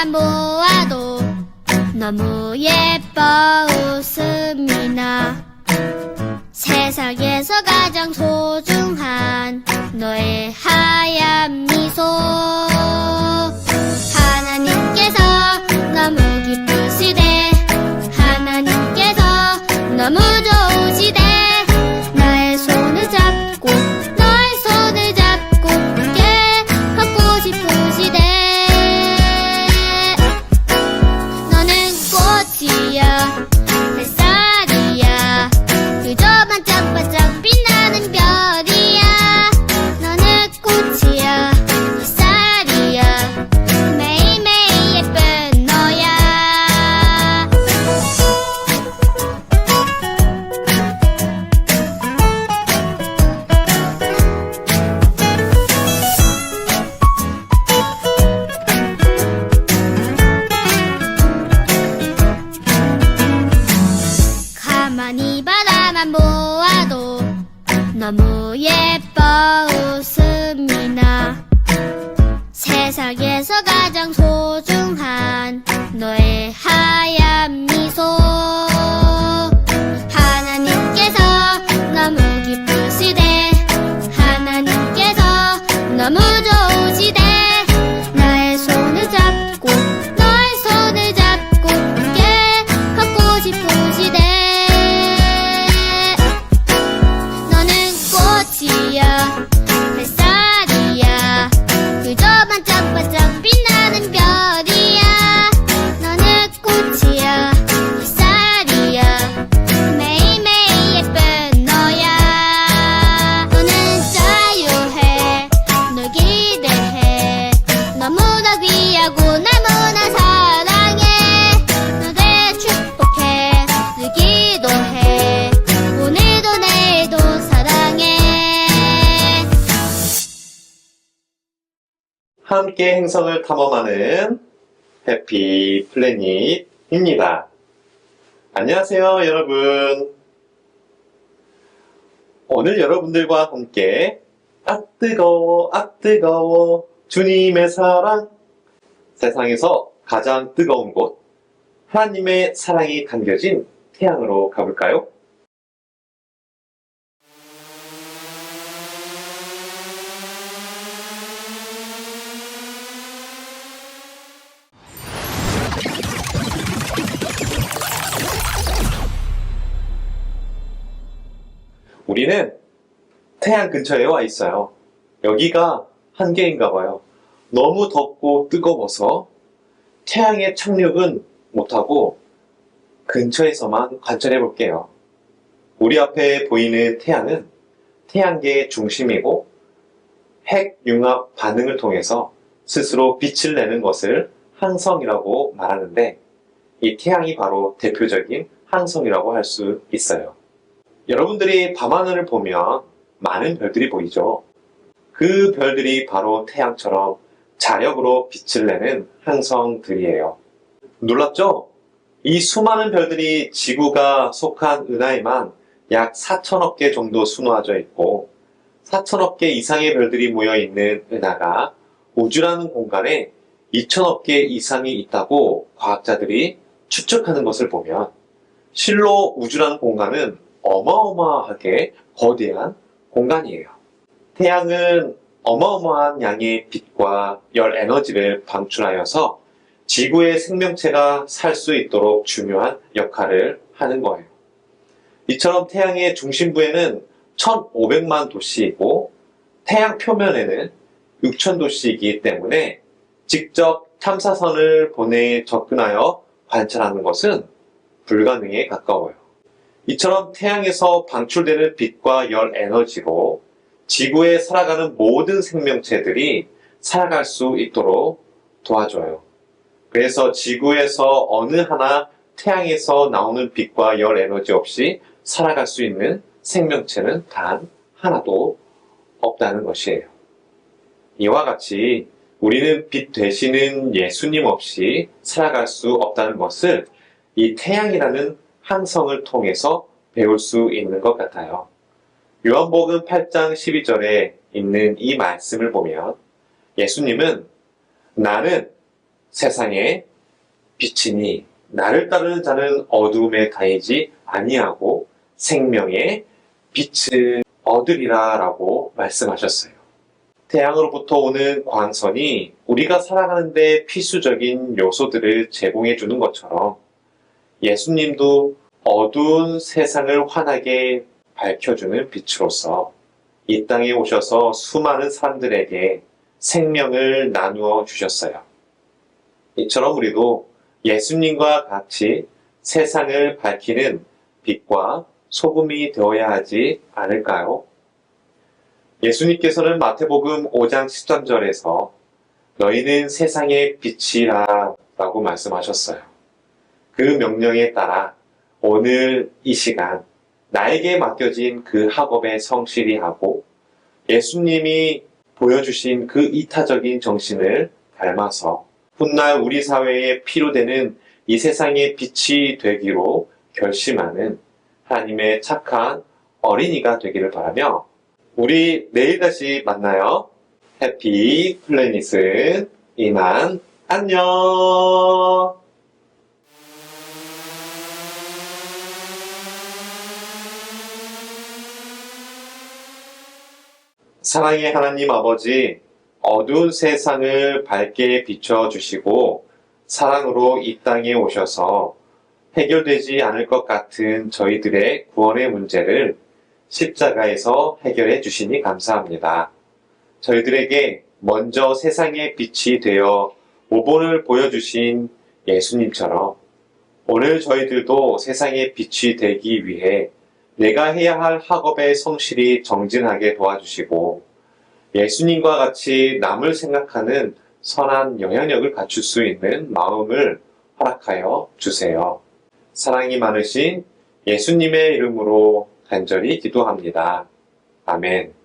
바라만 보아도 너무 예뻐 웃음이 나 세상에서 가장 소중 바라만 보아도 너무 예뻐 웃음이 나 세상에서 가장 소중한 너의 하얀 함께 행성을 탐험하는 해피 플래닛입니다. 안녕하세요, 여러분. 오늘 여러분들과 함께 아 뜨거워, 아 뜨거워, 주님의 사랑. 세상에서 가장 뜨거운 곳, 하나님의 사랑이 담겨진 태양으로 가볼까요? 우리는 태양 근처에 와 있어요. 여기가 한계인가 봐요. 너무 덥고 뜨거워서 태양의 착륙은 못하고 근처에서만 관찰해 볼게요. 우리 앞에 보이는 태양은 태양계의 중심이고 핵융합 반응을 통해서 스스로 빛을 내는 것을 항성이라고 말하는데 이 태양이 바로 대표적인 항성이라고 할 수 있어요. 여러분들이 밤하늘을 보면 많은 별들이 보이죠. 그 별들이 바로 태양처럼 자력으로 빛을 내는 항성들이에요. 놀랍죠? 이 수많은 별들이 지구가 속한 은하에만 약 4천억 개 정도 수놓아져 있고 4천억 개 이상의 별들이 모여 있는 은하가 우주라는 공간에 2천억 개 이상이 있다고 과학자들이 추측하는 것을 보면 실로 우주라는 공간은 어마어마하게 거대한 공간이에요. 태양은 어마어마한 양의 빛과 열 에너지를 방출하여서 지구의 생명체가 살 수 있도록 중요한 역할을 하는 거예요. 이처럼 태양의 중심부에는 1,500만 도시이고 태양 표면에는 6천 도시이기 때문에 직접 탐사선을 보내 접근하여 관찰하는 것은 불가능에 가까워요. 이처럼 태양에서 방출되는 빛과 열 에너지로 지구에 살아가는 모든 생명체들이 살아갈 수 있도록 도와줘요. 그래서 지구에서 어느 하나 태양에서 나오는 빛과 열 에너지 없이 살아갈 수 있는 생명체는 단 하나도 없다는 것이에요. 이와 같이 우리는 빛 되시는 예수님 없이 살아갈 수 없다는 것을 이 태양이라는 항성을 통해서 배울 수 있는 것 같아요. 요한복음 8장 12절에 있는 이 말씀을 보면 예수님은 나는 세상에 빛이니 나를 따르는 자는 어두움에 다니지 아니하고 생명의 빛을 얻으리라 라고 말씀하셨어요. 태양으로부터 오는 광선이 우리가 살아가는데 필수적인 요소들을 제공해 주는 것처럼 예수님도 어두운 세상을 환하게 밝혀주는 빛으로서 이 땅에 오셔서 수많은 사람들에게 생명을 나누어 주셨어요. 이처럼 우리도 예수님과 같이 세상을 밝히는 빛과 소금이 되어야 하지 않을까요? 예수님께서는 마태복음 5장 13절에서 너희는 세상의 빛이라 라고 말씀하셨어요. 그 명령에 따라 오늘 이 시간 나에게 맡겨진 그 학업에 성실히 하고 예수님이 보여주신 그 이타적인 정신을 닮아서 훗날 우리 사회에 필요되는 이 세상의 빛이 되기로 결심하는 하나님의 착한 어린이가 되기를 바라며 우리 내일 다시 만나요. 해피 플래닛은 이만 안녕! 사랑의 하나님 아버지, 어두운 세상을 밝게 비춰주시고, 사랑으로 이 땅에 오셔서 해결되지 않을 것 같은 저희들의 구원의 문제를 십자가에서 해결해 주시니 감사합니다. 저희들에게 먼저 세상의 빛이 되어 모본을 보여주신 예수님처럼 오늘 저희들도 세상의 빛이 되기 위해 내가 해야 할 학업에 성실히 정진하게 도와주시고 예수님과 같이 남을 생각하는 선한 영향력을 갖출 수 있는 마음을 허락하여 주세요. 사랑이 많으신 예수님의 이름으로 간절히 기도합니다. 아멘.